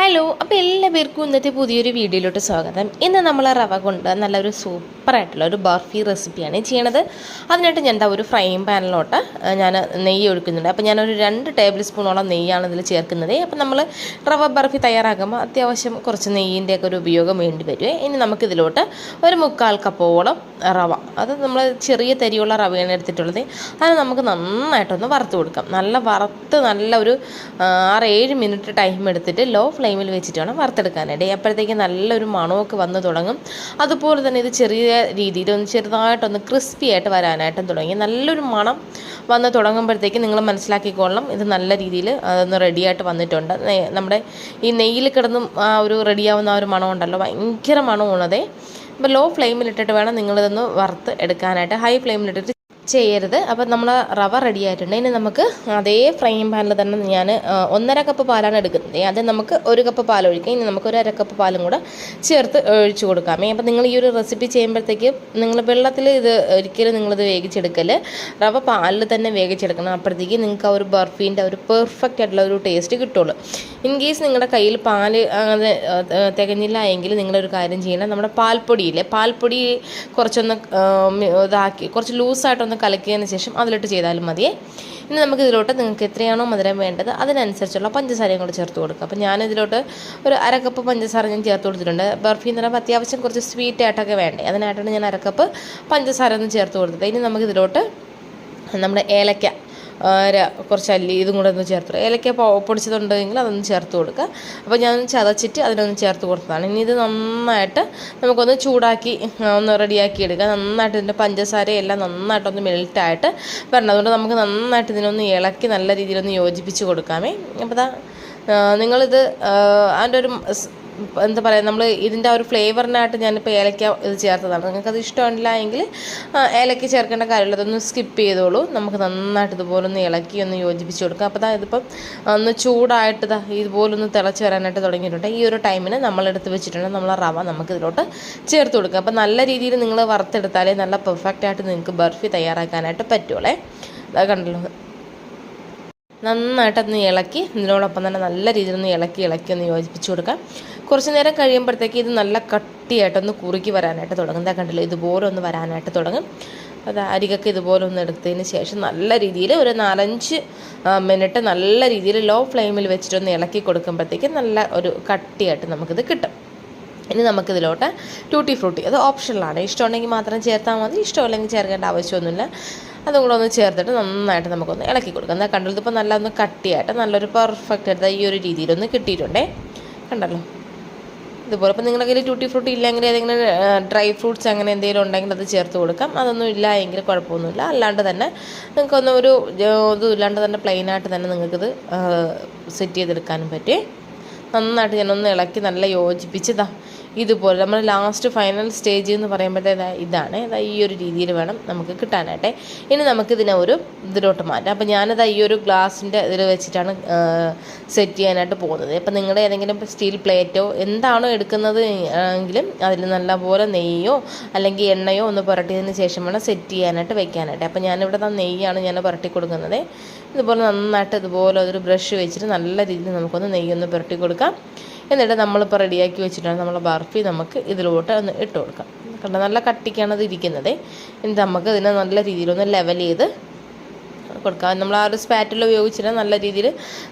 Hello അപ്പോൾ എല്ലാ പേർക്കും ഇന്നത്തെ പുതിയൊരു വീഡിയോയിലോട്ട് സ്വാഗതം. ഇന്ന് നമ്മൾ റവ കൊണ്ട് നല്ലൊരു സൂപ്പറായിട്ടുള്ള ഒരു ബർഫി റെസിപ്പിയാണ് ചെയ്യണത്. അതിനായിട്ട് ഞാൻ എന്താ ഒരു ഫ്രൈയിങ് പാനിലോട്ട് ഞാൻ നെയ്യ് ഒഴിക്കുന്നുണ്ട്. അപ്പോൾ ഞാനൊരു രണ്ട് ടേബിൾ സ്പൂണോളം നെയ്യാണ് ഇതിൽ ചേർക്കുന്നത്. അപ്പോൾ നമ്മൾ റവ ബർഫി തയ്യാറാക്കുമ്പോൾ അത്യാവശ്യം കുറച്ച് നെയ്യിന്റെയൊക്കെ ഒരു ഉപയോഗം വേണ്ടി വരുമേ ഇനി നമുക്കിതിലോട്ട് ഒരു മുക്കാൽ കപ്പോളം റവ. അത് നമ്മൾ ചെറിയ തരിയുള്ള റവയാണ് എടുത്തിട്ടുള്ളത്. അത് നമുക്ക് നന്നായിട്ടൊന്ന് വറുത്ത് കൊടുക്കാം. നല്ല വറുത്ത് നല്ല ഒരു ആറ് ഏഴ് മിനിറ്റ് ടൈം എടുത്തിട്ട് ലോ ഫ്ലെയിമിൽ വെച്ചിട്ട് വേണം വറുത്തെടുക്കാനായിട്ട്. അപ്പോഴത്തേക്ക് നല്ലൊരു മണമൊക്കെ വന്ന് തുടങ്ങും. അതുപോലെ തന്നെ ഇത് ചെറിയ രീതിയിൽ ഒന്ന് ചെറുതായിട്ടൊന്ന് ക്രിസ്പി ആയിട്ട് വരാനായിട്ടും തുടങ്ങി. നല്ലൊരു മണം വന്ന് തുടങ്ങുമ്പോഴത്തേക്ക് നിങ്ങൾ മനസ്സിലാക്കിക്കൊള്ളണം. ഇത് നല്ല രീതിയിൽ അതൊന്ന് റെഡിയായിട്ട് വന്നിട്ടുണ്ട്. നമ്മുടെ ഈ നെയ്യിൽ കിടന്നും ആ ഒരു റെഡിയാവുന്ന ആ ഒരു മണം ഉണ്ടല്ലോ ഭയങ്കര മണമാണതേ അപ്പോൾ ലോ ഫ്ലെയിമിലിട്ടിട്ട് വേണം നിങ്ങളിതൊന്ന് വറുത്ത് എടുക്കാനായിട്ട്. ഹൈ ഫ്ലെയിമിലിട്ടിട്ട് ചെയ്യരുത്. അപ്പോൾ നമ്മൾ റവ റെഡി ആയിട്ടുണ്ട്. ഇനി നമുക്ക് അതേ ഫ്രൈയിങ് പാനിൽ തന്നെ ഞാൻ ഒന്നര കപ്പ് പാലാണ് എടുക്കുന്നത്. അത് നമുക്ക് ഒരു കപ്പ് പാൽ ഒഴിക്കാം. ഇനി നമുക്ക് ഒരു അര കപ്പ് പാലും കൂടെ ചേർത്ത് ഒഴിച്ചു കൊടുക്കാമേ അപ്പോൾ നിങ്ങൾ ഈ ഒരു റെസിപ്പി ചെയ്യുമ്പോഴത്തേക്ക് നിങ്ങൾ വെള്ളത്തിൽ ഇത് ഒരിക്കലും നിങ്ങളിത് വേവിച്ചെടുക്കൽ റവ പാലിൽ തന്നെ വേവിച്ചെടുക്കണം. അപ്പോഴത്തേക്ക് നിങ്ങൾക്ക് ആ ഒരു ബർഫീന്റെ ഒരു പെർഫെക്റ്റ് ആയിട്ടുള്ള ഒരു ടേസ്റ്റ് കിട്ടുള്ളൂ. ഇൻ കേസ് നിങ്ങളുടെ കയ്യിൽ പാൽ അങ്ങനെ തികഞ്ഞില്ല എങ്കിൽ നിങ്ങളൊരു കാര്യം ചെയ്യണം. നമ്മുടെ പാൽപ്പൊടിയില്ലേ പാൽപ്പൊടി കുറച്ചൊന്ന് ഇതാക്കി കുറച്ച് ലൂസായിട്ടൊന്ന് കലക്കിയതിന് ശേഷം അതിലിട്ട് ചെയ്താലും മതിയേ ഇനി നമുക്ക് ഇതിലോട്ട് നിങ്ങൾക്ക് എത്രയാണോ മധുരം വേണ്ടത് അതിനനുസരിച്ചുള്ള പഞ്ചസാരയും കൂടെ ചേർത്ത് കൊടുക്കുക. അപ്പോൾ ഞാനിതിലോട്ട് ഒരു അരക്കപ്പ് കപ്പ് പഞ്ചസാര ഞാൻ ചേർത്ത് കൊടുത്തിട്ടുണ്ട്. ബർഫി എന്ന് പറയുമ്പോൾ അത്യാവശ്യം കുറച്ച് സ്വീറ്റ് ആയിട്ടൊക്കെ വേണ്ടേ. അതിനായിട്ടാണ് ഞാൻ അരക്കപ്പ് കപ്പ് പഞ്ചസാര ഒന്ന് ചേർത്ത് കൊടുത്തത്. ഇനി നമുക്കിതിലോട്ട് നമ്മുടെ ഏലക്ക കുറച്ച് അല്ലി ഇതും കൂടെ ഒന്ന് ചേർത്ത്. ഏലക്ക പൊടിച്ചതുണ്ടെങ്കിൽ അതൊന്ന് ചേർത്ത് കൊടുക്കുക. അപ്പോൾ ഞാൻ ചതച്ചിട്ട് അതിനൊന്ന് ചേർത്ത് കൊടുത്തതാണ്. ഇനി ഇത് നന്നായിട്ട് നമുക്കൊന്ന് ചൂടാക്കി ഒന്ന് റെഡിയാക്കി എടുക്കുക. നന്നായിട്ട് ഇതിന്റെ പഞ്ചസാരയെല്ലാം നന്നായിട്ടൊന്ന് മെൽറ്റായിട്ട് വരണം. അതുകൊണ്ട് നമുക്ക് നന്നായിട്ട് ഇതിനൊന്ന് ഇളക്കി നല്ല രീതിയിലൊന്ന് യോജിപ്പിച്ച് കൊടുക്കാമേ. അപ്പോൾ നിങ്ങളിത് അതിന്റെ ഒരു എന്താ പറയുക നമ്മൾ ഇതിന്റെ ആ ഒരു ഫ്ലേവറിനായിട്ട് ഞാനിപ്പോൾ ഏലക്ക ഇത് ചേർത്തതാണ്. നിങ്ങൾക്കത് ഇഷ്ടമില്ല എങ്കിൽ ഏലക്ക ചേർക്കേണ്ട കാര്യമില്ല. അതൊന്ന് സ്കിപ്പ് ചെയ്തോളൂ. നമുക്ക് നന്നായിട്ട് ഇതുപോലെ ഒന്ന് ഇളക്കി ഒന്ന് യോജിപ്പിച്ച് കൊടുക്കാം. അപ്പോൾ ദാ ഇതിപ്പം ഒന്ന് ചൂടായിട്ട് ദാ ഇതുപോലെ ഒന്ന് തിളച്ച് വരാനായിട്ട് തുടങ്ങിയിട്ടുണ്ട്. ഈ ഒരു ടൈമിന് നമ്മളെടുത്ത് വെച്ചിട്ടുണ്ട് നമ്മൾ റവ നമുക്ക് ഇതിലോട്ട് ചേർത്ത് കൊടുക്കുക അപ്പോൾ നല്ല രീതിയിൽ നിങ്ങൾ വറുത്തെടുത്താലേ നല്ല പെർഫെക്റ്റ് ആയിട്ട് നിങ്ങൾക്ക് ബർഫി തയ്യാറാക്കാനായിട്ട് പറ്റുള്ളേ അതാ കണ്ടല്ലോ നന്നായിട്ടൊന്ന് ഇളക്കി ഇതിനോടൊപ്പം തന്നെ നല്ല രീതിയിൽ ഒന്ന് ഇളക്കി ഇളക്കി ഒന്ന് യോജിപ്പിച്ച് കൊടുക്കാം. കുറച്ച് നേരം കഴിയുമ്പോഴത്തേക്ക് ഇത് നല്ല കട്ടിയായിട്ടൊന്ന് കുറുക്കി വരാനായിട്ട് തുടങ്ങും. എന്താ കണ്ടില്ല ഇതുപോലെ ഒന്ന് വരാനായിട്ട് തുടങ്ങും. അത് അരികൊക്കെ ഇതുപോലെ ഒന്ന് എടുത്തതിന് ശേഷം നല്ല രീതിയിൽ ഒരു നാലഞ്ച് മിനിറ്റ് നല്ല രീതിയിൽ ലോ ഫ്ലെയിമിൽ വെച്ചിട്ടൊന്ന് ഇളക്കി കൊടുക്കുമ്പോഴത്തേക്ക് നല്ല ഒരു കട്ടിയായിട്ട് നമുക്കിത് കിട്ടും. ഇനി നമുക്കിതിലോട്ട് ടൂട്ടി ഫ്രൂട്ടി അത് ഓപ്ഷനിലാണ്. ഇഷ്ടമുണ്ടെങ്കിൽ മാത്രം ചേർത്താൽ മതി ഇഷ്ടമല്ലെങ്കിൽ ചേർക്കേണ്ട ആവശ്യമൊന്നുമില്ല. അതും കൂടെ ഒന്ന് ചേർത്തിട്ട് നന്നായിട്ട് നമുക്കൊന്ന് ഇളക്കി കൊടുക്കാം. എന്നാൽ കണ്ടല്ലോ ഇപ്പോൾ നല്ല ഒന്ന് കട്ടിയായിട്ട് നല്ലൊരു പെർഫെക്റ്റ് ആയിട്ട് ഈ ഒരു രീതിയിലൊന്ന് കിട്ടിയിട്ടുണ്ടേ. കണ്ടല്ലോ? ഇതുപോലെ ഇപ്പോൾ നിങ്ങളുടെ കയ്യിൽ ട്യൂട്ടി ഫ്രൂട്ട് ഇല്ലെങ്കിൽ ഏതെങ്കിലും ഡ്രൈ ഫ്രൂട്ട്സ് അങ്ങനെ എന്തെങ്കിലും ഉണ്ടെങ്കിൽ അത് ചേർത്ത് കൊടുക്കാം. അതൊന്നും ഇല്ല എങ്കിൽ കുഴപ്പമൊന്നുമില്ല. അല്ലാണ്ട് തന്നെ നിങ്ങൾക്കൊന്നും ഒരു ഇതും ഇല്ലാണ്ട് തന്നെ പ്ലെയിനായിട്ട് തന്നെ നിങ്ങൾക്കിത് സെറ്റ് ചെയ്തെടുക്കാനും പറ്റി. നന്നായിട്ട് ഞാനൊന്ന് ഇളക്കി നല്ല യോജിപ്പിച്ചതാണ് ഇതുപോലെ നമ്മൾ ലാസ്റ്റ് ഫൈനൽ സ്റ്റേജ് എന്ന് പറയുമ്പോഴത്തേ ഇതാണ്. ഇതാ ഈ ഒരു രീതിയിൽ വേണം നമുക്ക് കിട്ടാനായിട്ട്. ഇനി നമുക്കിതിനെ ഒരു ഇതിലോട്ട് മാറ്റാം. അപ്പോൾ ഞാനത് ഈ ഒരു ഗ്ലാസിന്റെ ഇതിൽ വെച്ചിട്ടാണ് സെറ്റ് ചെയ്യാനായിട്ട് പോകുന്നത്. അപ്പോൾ നിങ്ങളുടെ ഏതെങ്കിലും സ്റ്റീൽ പ്ലേറ്റോ എന്താണോ എടുക്കുന്നത് എങ്കിലും അതിൽ നല്ലപോലെ നെയ്യോ അല്ലെങ്കിൽ എണ്ണയോ ഒന്ന് പുരട്ടിയതിന് ശേഷം വേണം സെറ്റ് ചെയ്യാനായിട്ട് വെക്കാനായിട്ട്. അപ്പോൾ ഞാനിവിടെ തന്നെ നെയ്യാണ് ഞാൻ പുരട്ടി കൊടുക്കുന്നത്. ഇതുപോലെ നന്നായിട്ട് ഇതുപോലെ ഒരു ബ്രഷ് വെച്ചിട്ട് നല്ല രീതിയിൽ നമുക്കൊന്ന് നെയ്യൊന്ന് പുരട്ടി കൊടുക്കാം. എന്നിട്ട് നമ്മളിപ്പോൾ റെഡിയാക്കി വെച്ചിട്ടാണ് നമ്മളെ ബർഫി നമുക്ക് ഇതിലോട്ട് ഒന്ന് ഇട്ട് കൊടുക്കാം. കണ്ടോ? നല്ല കട്ടിക്കാണ് അത് ഇരിക്കുന്നത്. എന്നിട്ട് നമുക്ക് ഇതിനെ നല്ല രീതിയിലൊന്ന് ലെവൽ ചെയ്ത് കൊടുക്കാം. നമ്മൾ ആ ഒരു സ്പാറ്റിൽ ഉപയോഗിച്ചിട്ട് നല്ല രീതിയിൽ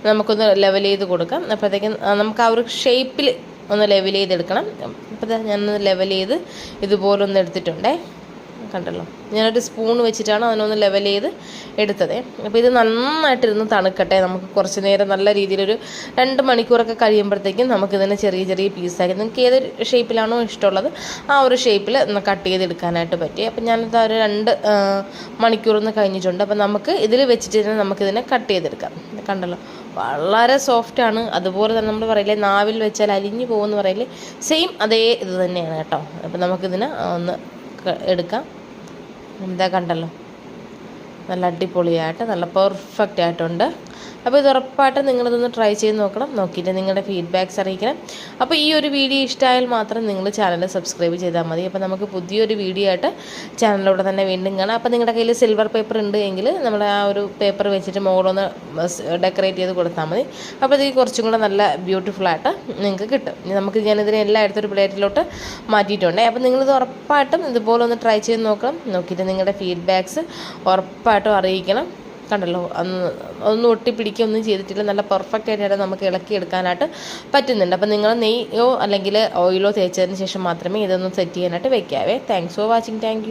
നമുക്കൊന്ന് ലെവൽ ചെയ്ത് കൊടുക്കാം. അപ്പോഴത്തേക്കും നമുക്ക് ആ ഒരു ഷേപ്പിൽ ഒന്ന് ലെവൽ ചെയ്തെടുക്കണം. അപ്പോൾ ഞാൻ ലെവൽ ചെയ്ത് ഇതുപോലൊന്ന് എടുത്തിട്ടുണ്ടേ. കണ്ടല്ലോ. ഞാനൊരു സ്പൂൺ വെച്ചിട്ടാണ് അതിനൊന്ന് ലെവൽ ചെയ്ത് എടുത്തത്. അപ്പോൾ ഇത് നന്നായിട്ടിരുന്ന് തണുക്കട്ടെ. നമുക്ക് കുറച്ച് നേരം നല്ല രീതിയിലൊരു രണ്ട് മണിക്കൂറൊക്കെ കഴിയുമ്പോഴത്തേക്കും നമുക്കിതിനെ ചെറിയ ചെറിയ പീസാക്കി നിങ്ങൾക്ക് ഏത് ഷേപ്പിലാണോ ഇഷ്ടമുള്ളത് ആ ഒരു ഷേപ്പിൽ കട്ട് ചെയ്തെടുക്കാനായിട്ട് പറ്റി. അപ്പം ഞാനിത് ഒരു രണ്ട് മണിക്കൂറൊന്ന് കഴിഞ്ഞിട്ടുണ്ട്. അപ്പം നമുക്ക് ഇതിൽ വെച്ചിട്ട് തന്നെ നമുക്കിതിനെ കട്ട് ചെയ്തെടുക്കാം. കണ്ടല്ലോ. വളരെ സോഫ്റ്റാണ് അതുപോലെ തന്നെ നമ്മൾ പറയില്ലേ നാവിൽ വെച്ചാൽ അലിഞ്ഞു പോകുമെന്ന് പറയില്ലേ സെയിം അതേ ഇത് തന്നെയാണ് കേട്ടോ. അപ്പം നമുക്കിതിനെ ഒന്ന് എടുക്കാം. എന്താ കണ്ടല്ലോ. നല്ല അടിപൊളിയായിട്ട് നല്ല പെർഫെക്റ്റ് ആയിട്ടുണ്ട്. അപ്പോൾ ഇത് ഉറപ്പായിട്ടും നിങ്ങളിതൊന്ന് ട്രൈ ചെയ്ത് നോക്കണം. നോക്കിയിട്ട് നിങ്ങളുടെ ഫീഡ്ബാക്ക്സ് അറിയിക്കണം. അപ്പോൾ ഈ ഒരു വീഡിയോ ഇഷ്ടമായാൽ മാത്രം നിങ്ങൾ ചാനൽ സബ്സ്ക്രൈബ് ചെയ്താൽ മതി. അപ്പോൾ നമുക്ക് പുതിയൊരു വീഡിയോ ആയിട്ട് ചാനലിലൂടെ തന്നെ വീണ്ടും കാണാം. അപ്പോൾ നിങ്ങളുടെ കയ്യിൽ സിൽവർ പേപ്പർ ഉണ്ട് എങ്കിൽ നമ്മുടെ ആ ഒരു പേപ്പർ വെച്ചിട്ട് മുകളൊന്ന് ഡെക്കറേറ്റ് ചെയ്ത് കൊടുത്താൽ മതി. അപ്പോൾ ഇത് കുറച്ചും കൂടെ നല്ല ബ്യൂട്ടിഫുൾ ആയിട്ട് നിങ്ങൾക്ക് കിട്ടും. നമുക്ക് ഞാനിതിനെ എല്ലാം എടുത്തൊരു പ്ലേറ്റിലോട്ട് മാറ്റിയിട്ടുണ്ട്. അപ്പോൾ നിങ്ങളിത് ഉറപ്പായിട്ടും ഇതുപോലെ ഒന്ന് ട്രൈ ചെയ്ത് നോക്കണം. നോക്കിയിട്ട് നിങ്ങളുടെ ഫീഡ്ബാക്ക്സ് ഉറപ്പായിട്ടും അറിയിക്കണം. കണ്ടല്ലോ അന്ന് ഒന്നും ചെയ്തിട്ടില്ല. നല്ല പെർഫെക്റ്റ് ആയിട്ട് നമുക്ക് ഇളക്കിയെടുക്കാനായിട്ട് പറ്റുന്നുണ്ട്. അപ്പോൾ നിങ്ങൾ നെയ്യോ അല്ലെങ്കിൽ ഓയിലോ തേച്ചതിന് ശേഷം മാത്രമേ ഇതൊന്ന് സെറ്റ് ചെയ്യാനായിട്ട് വെക്കാവേ. Thanks for watching thank